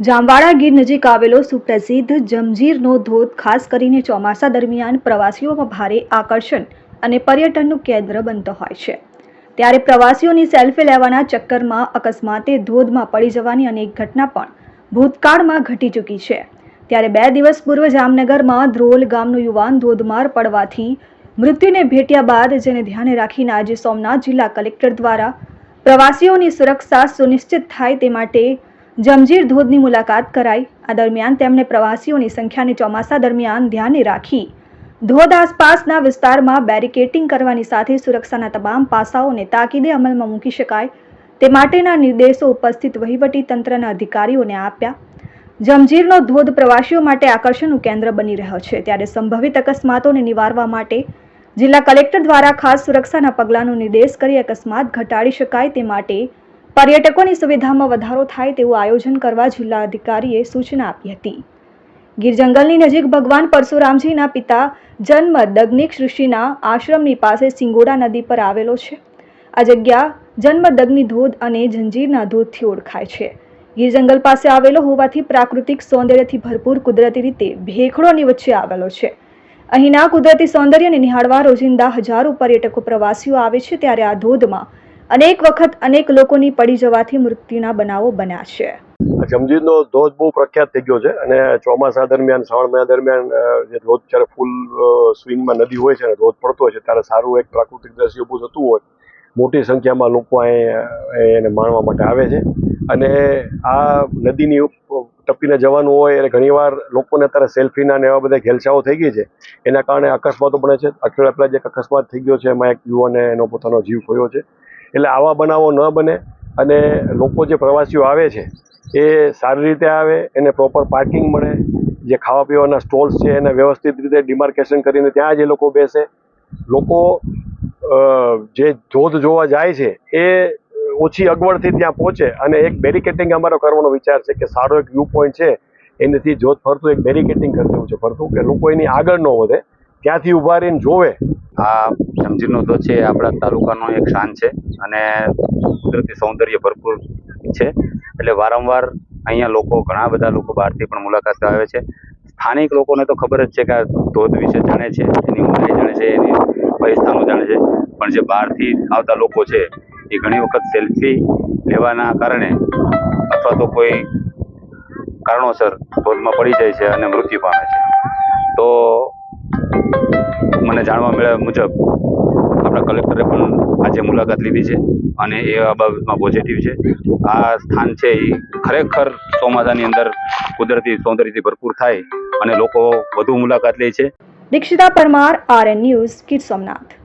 જામવાડા ગીર નજીક આવેલો સુપ્રસિદ્ધ જમજીરનો ધોધ ખાસ કરીને ચોમાસા દરમિયાન પ્રવાસીઓમાં ભારે આકર્ષણ અને પર્યટનનું કેન્દ્ર બનતો હોય છે. ત્યારે પ્રવાસીઓની સેલ્ફી લેવાના ચક્કરમાં અકસ્માતે ધોધમાં પડી જવાની અનેક ઘટના પણ ભૂતકાળમાં ઘટી ચૂકી છે. ત્યારે બે દિવસ પૂર્વ જામનગરમાં ધ્રોલ ગામનો યુવાન ધોધમાર પડવાથી મૃત્યુને ભેટ્યા બાદ જેને ધ્યાને રાખીને આજે સોમનાથ જિલ્લા કલેક્ટર દ્વારા પ્રવાસીઓની સુરક્ષા સુનિશ્ચિત થાય તે માટે જમજીર ધોધની મુલાકાત કરાઈ. આ દરમિયાન તેમણે પ્રવાસીઓની સંખ્યાને ચોમાસા દરમિયાન ધ્યાને રાખી. ધોધ આસપાસના વિસ્તારમાં બેરિકેટિંગ કરવાની સાથે સુરક્ષાના તમામ પાસાઓને તાકીદે અમલમાં મૂકી શકાય. તે માટેના નિર્દેશો ઉપસ્થિત વહીવટી તંત્રના અધિકારીઓને આપ્યા. જમજીરનો ધોધ પ્રવાસીઓ માટે આકર્ષણનું કેન્દ્ર બની રહ્યો છે. ત્યારે સંભવિત અકસ્માતોને નિવારવા માટે જિલ્લા કલેક્ટર દ્વારા ખાસ સુરક્ષાના પગલાંનો નિર્દેશ કરી અકસ્માત ઘટાડી શકાય તે માટે પર્યટકોની સુવિધામાં વધારો થાય તેવું આયોજન કરવા જિલ્લા અધિકારીએ સૂચના આપી હતી. ગીર જંગલની નજીક ભગવાન પરશુરામજીના પિતા જન્મ દગ્નિક ઋષિના આશ્રમની પાસે સિંગોડા નદી પર આવેલો છે. આ જગ્યા જન્મદગ્નિ ધોધ અને જંજીરના ધોધથી ઓળખાય છે. ગીર જંગલ પાસે આવેલો હોવાથી પ્રાકૃતિક સૌંદર્યથી ભરપૂર કુદરતી રીતે ભેખડોની વચ્ચે આવેલો છે. અહીંના કુદરતી સૌંદર્યને નિહાળવા રોજિંદા હજારો પર્યટકો પ્રવાસીઓ આવે છે ત્યારે આ ધોધમાં અનેક વખત અનેક લોકોની પડી જવાથી મૃત્યુના બનાવો બન્યા છે. જમજીરનો ધોધ બહુ પ્રખ્યાત થઈ ગયો છે અને ચોમાસા દરમિયાન, શ્રાવણ મહિના દરમિયાન જે ધોધ જ્યારે ફૂલ સ્વિંગમાં નદી હોય છે અને ધોધ પડતો હોય છે ત્યારે સારું એક પ્રાકૃતિક દ્રશ્ય ઊભું થતું હોય. મોટી સંખ્યામાં લોકો અહીં એને માણવા માટે આવે છે. અને આ નદીની ટપીને જવાનું હોય એટલે ઘણીવાર લોકોને અત્યારે સેલ્ફીના ને એવા બધા ઘેલછાઓ થઈ ગઈ છે. એના કારણે અકસ્માતો બને છે. અઠવાડિયા પહેલાં જે એક અકસ્માત થઈ ગયો છે. એમાં એક યુવાને એનો પોતાનો જીવ ખોયો છે. એટલે આવા બનાવો ન બને અને લોકો જે પ્રવાસીઓ આવે છે, એ સારી રીતે આવે, એને પ્રોપર પાર્કિંગ મળે, જે ખાવા પીવાના સ્ટોલ્સ છે, એને વ્યવસ્થિત રીતે ડિમાર્કેશન કરીને ત્યાં જ એ લોકો બેસે. લોકો જે ધોધ જોવા જાય છે, એ ઓછી અગવડથી ત્યાં પહોંચે અને એક બેરિકેટિંગ અમારો કરવાનો વિચાર છે કે સારો એક વ્યૂ પોઈન્ટ છે, એનાથી જોત ફરતું એક બેરિકેટિંગ કરી દેવું છે ફરતું કે લોકો એની આગળ ન વધે, ત્યાંથી ઊભા રહીને જોવે. આ સમજીનો ધોધ છે, આપણા તાલુકાનો એક શાન છે અને કુદરતી સૌંદર્ય ભરપૂર છે. એટલે વારંવાર અહીંયા લોકો, ઘણા બધા લોકો બહારથી પણ મુલાકાત આવે છે. સ્થાનિક લોકોને તો ખબર જ છે કે આ ધોધ વિશે જાણે છે, એની ઊંડાઈ જાણે છે, એની પરિસ્થાનો જાણે છે, પણ જે બહારથી આવતા લોકો છે એ ઘણી વખત સેલ્ફી લેવાના કારણે અથવા તો કોઈ કારણોસર ધોધમાં પડી જાય છે અને મૃત્યુ પામે છે. તો મને જાણવા મળ્યા મુજબ આપણા કલેક્ટરે પણ આજે મુલાકાત લીધી છે અને એ બાબતમાં પોઝિટિવ છે. આ સ્થાન છે એ ખરેખર ચોમાસાની અંદર કુદરતી સૌંદર્યથી ભરપૂર થાય અને લોકો વધુ મુલાકાત લે છે. Dikshita Parmar RN news Gir Somnath.